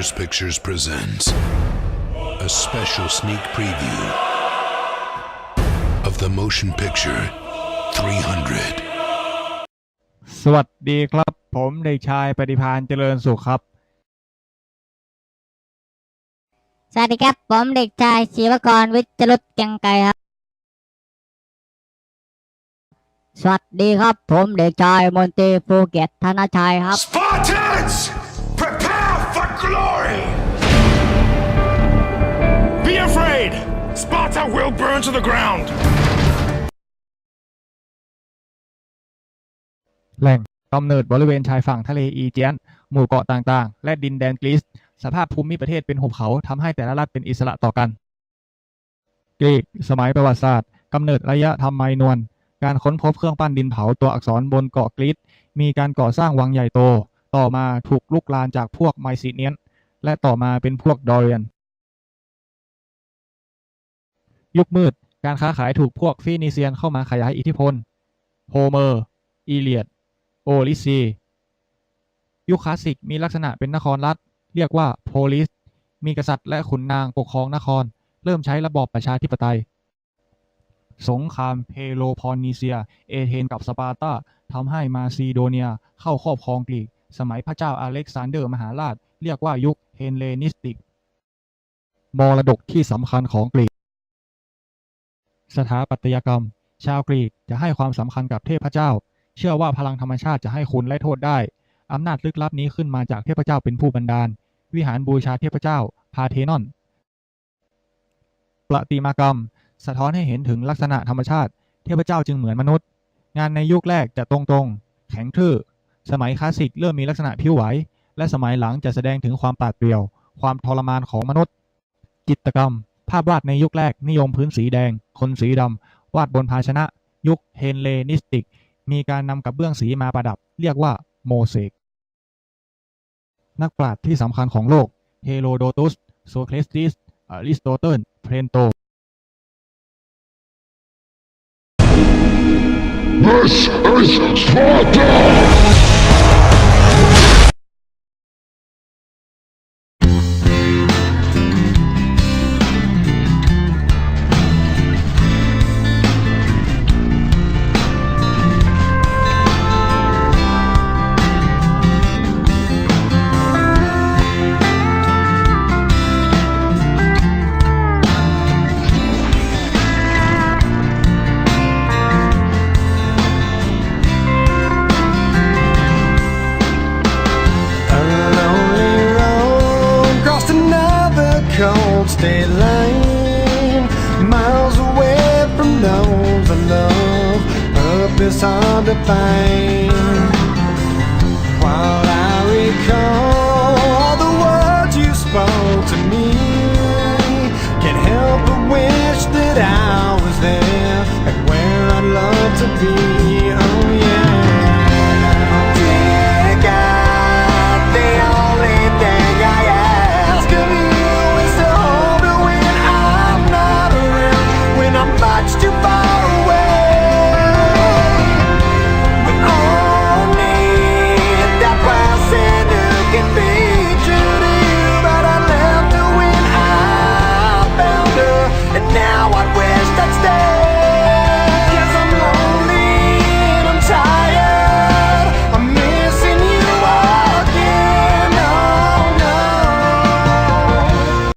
Pictures presents a special sneak preview of the motion picture 300. สวัสดีครับ ผมเด็กชายปฏิพานเจริญสุขครับ สวัสดีครับ ผมเด็กชายชีวกรวิจรุตเกียงไกรครับ สวัสดีครับ ผมเด็กชายมนตรีภูเก็ตธนชัยครับ Spartans, prepare for glory! Be afraid! Sparta will burn to the ground! แหล่งกำเนิดบริเวณชายฝั่งทะเลอีเจียน หมู่เกาะต่างๆ และดินแดนกรีซ สภาพภูมิประเทศเป็นหุบเขาทำให้แต่ละรัฐเป็นอิสระต่อกัน กรีก สมัยประวัติศาสตร์กำเนิดระยะทำไมนวล การค้นพบเครื่องปั้นดินเผาตัวอักษรบนเกาะกรีซ มีการก่อสร้างวังใหญ่โต ต่อมาถูกลุกลานจากพวกไมซีเนียน และต่อมาเป็นพวกดอเรียน ยุคมืด การค้าขายถูกพวกฟีนิเซียนเข้ามาขยายอิทธิพล โฮเมอร์ อีเลียด โอลิซี ยุคคลาสสิกมีลักษณะเป็นนครรัฐ เรียกว่าโพลิส มีกษัตริย์และขุนนางปกครองนคร เริ่มใช้ระบอบประชาธิปไตยสงครามเพโลพอนีเซีย เอเธนกับสปาร์ตาทำให้มาซีโดเนียเข้าครอบครองกรีก สมัยพระเจ้าอเล็กซานเดอร์มหาราช เรียกว่ายุคเฮนเลนิสติก มรดกที่สำคัญของกรีก สถาปัตยกรรม ชาวกรีกจะให้ความสำคัญกับเทพเจ้า เชื่อว่าพลังธรรมชาติจะให้คุณและโทษได้อำนาจลึกลับนี้ขึ้นมาจากเทพเจ้าเป็นผู้บันดาล วิหารบูชาเทพเจ้า พาเทนอน ประติมากรรม สะท้อนให้เห็นถึงลักษณะธรรมชาติ เทพเจ้าจึงเหมือนมนุษย์ งานในยุคแรกจะตรงๆ แข็งทื่อ สมัยคลาสสิกเริ่มมีลักษณะผิวไหว และสมัยหลังจะแสดงถึงความปราดเปรียว ความทรมานของมนุษย์ จิตรกรรม ภาพวาดในยุคแรกนิยมพื้นสีแดง คนสีดำ วาดบนภาชนะ ยุคเฮนเลนิสติก มีการนำกับเบื้องสีมาประดับ เรียกว่าโมเสก นักปราชญ์ที่สำคัญของโลก เฮโรโดตุส โซเคลสติสอริสโตเติล เพลนโต This is Sparta! Cold state line. Miles away from those I love, purpose hard to find. While I recall all the words you spoke to me,